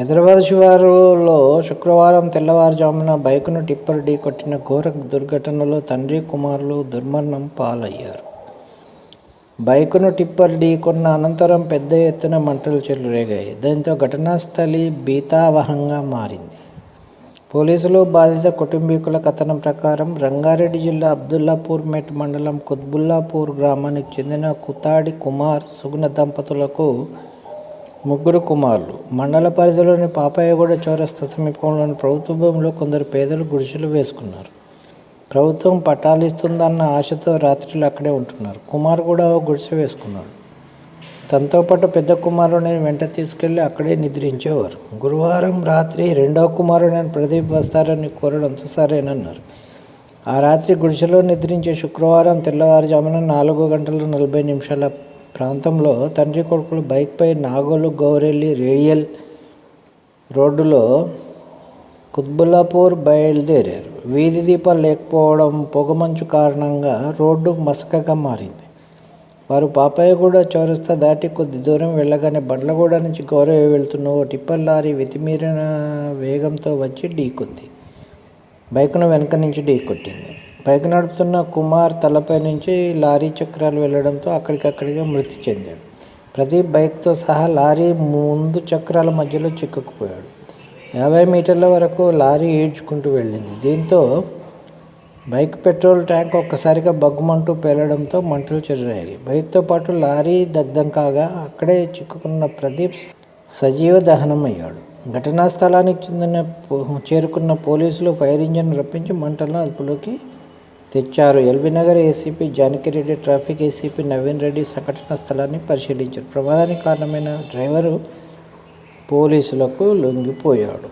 హైదరాబాద్ శివారులో శుక్రవారం తెల్లవారుజామున బైకును టిప్పర్ ఢీ కొట్టిన ఘోర దుర్ఘటనలో తండ్రి కుమారులు దుర్మరణం పాలయ్యారు. బైకును టిప్పర్ ఢీకొన్న అనంతరం పెద్ద ఎత్తున మంటలు చెలరేగాయి. దీంతో ఘటనా స్థలి భీతావహంగా మారింది. పోలీసులు బాధిత కుటుంబీకుల కథనం ప్రకారం రంగారెడ్డి జిల్లా అబ్దుల్లాపూర్ మెట్ మండలం కుత్బుల్లాపూర్ గ్రామానికి చెందిన కుతాడి కుమార్ సుగుణ దంపతులకు ముగ్గురు కుమారులు. మండల పరిధిలోని పాపాయగూడ చౌరస్తా సమీపంలోని ప్రభుత్వ భూమిలో కొందరు పేదలు గుడిసెలు వేసుకున్నారు. ప్రభుత్వం పట్టాలు ఇస్తుందన్న ఆశతో రాత్రులు అక్కడే ఉంటున్నారు. కుమార్ కూడా ఓ గుడిసె వేసుకున్నాడు. తనతో పాటు పెద్ద కుమారుడిని వెంట తీసుకెళ్ళి అక్కడే నిద్రించేవారు. గురువారం రాత్రి రెండవ కుమారుడైన ప్రదీప్ వస్తారని కోరడంతో సరేనన్నారు. ఆ రాత్రి గుడిసెలో నిద్రించే శుక్రవారం తెల్లవారుజామున నాలుగు గంటల నలభై నిమిషాల ప్రాంతంలో తండ్రి కొడుకులు బైక్పై నాగోలు గౌరెల్లి రేడియల్ రోడ్డులో కుత్బుల్లాపూర్ బయలుదేరారు. వీధి దీపాలు లేకపోవడం పొగమంచు కారణంగా రోడ్డు మసకగా మారింది. వారు పాపయ్యగూడ చౌరస్తా దాటి కొద్ది దూరం వెళ్ళగానే బండ్లగూడ నుంచి గౌరవ వెళ్తున్న ఓ టిప్పర్ లారీ వెతిమీరిన వేగంతో వచ్చి ఢీకొంది. బైకును వెనక నుంచి ఢీకొట్టింది. పైకి నడుపుతున్న కుమార్ తలపై నుంచి లారీ చక్రాలు వెళ్ళడంతో అక్కడికక్కడిగా మృతి చెందాడు. ప్రదీప్ బైక్తో సహా లారీ ముందు చక్రాల మధ్యలో చిక్కుకుపోయాడు. యాభై మీటర్ల వరకు లారీ ఈడ్చుకుంటూ వెళ్ళింది. దీంతో బైక్ పెట్రోల్ ట్యాంక్ ఒక్కసారిగా బగ్గుమంటూ పేలడంతో మంటలు చెలరాయి బైక్తో పాటు లారీ దగ్ధం కాగా అక్కడే చిక్కుకున్న ప్రదీప్ సజీవ దహనమయ్యాడు. ఘటనా స్థలానికి చెందిన చేరుకున్న పోలీసులు ఫైర్ ఇంజిన్ రప్పించి మంటలను అదుపులోకి తెచ్చారు. LB Nagar ACP Janaki Reddy traffic ACP Naveen Reddy సంఘటన స్థలాన్ని పరిశీలించారు. ప్రమాదానికి కారణమైన డ్రైవరు పోలీసులకు లొంగిపోయాడు.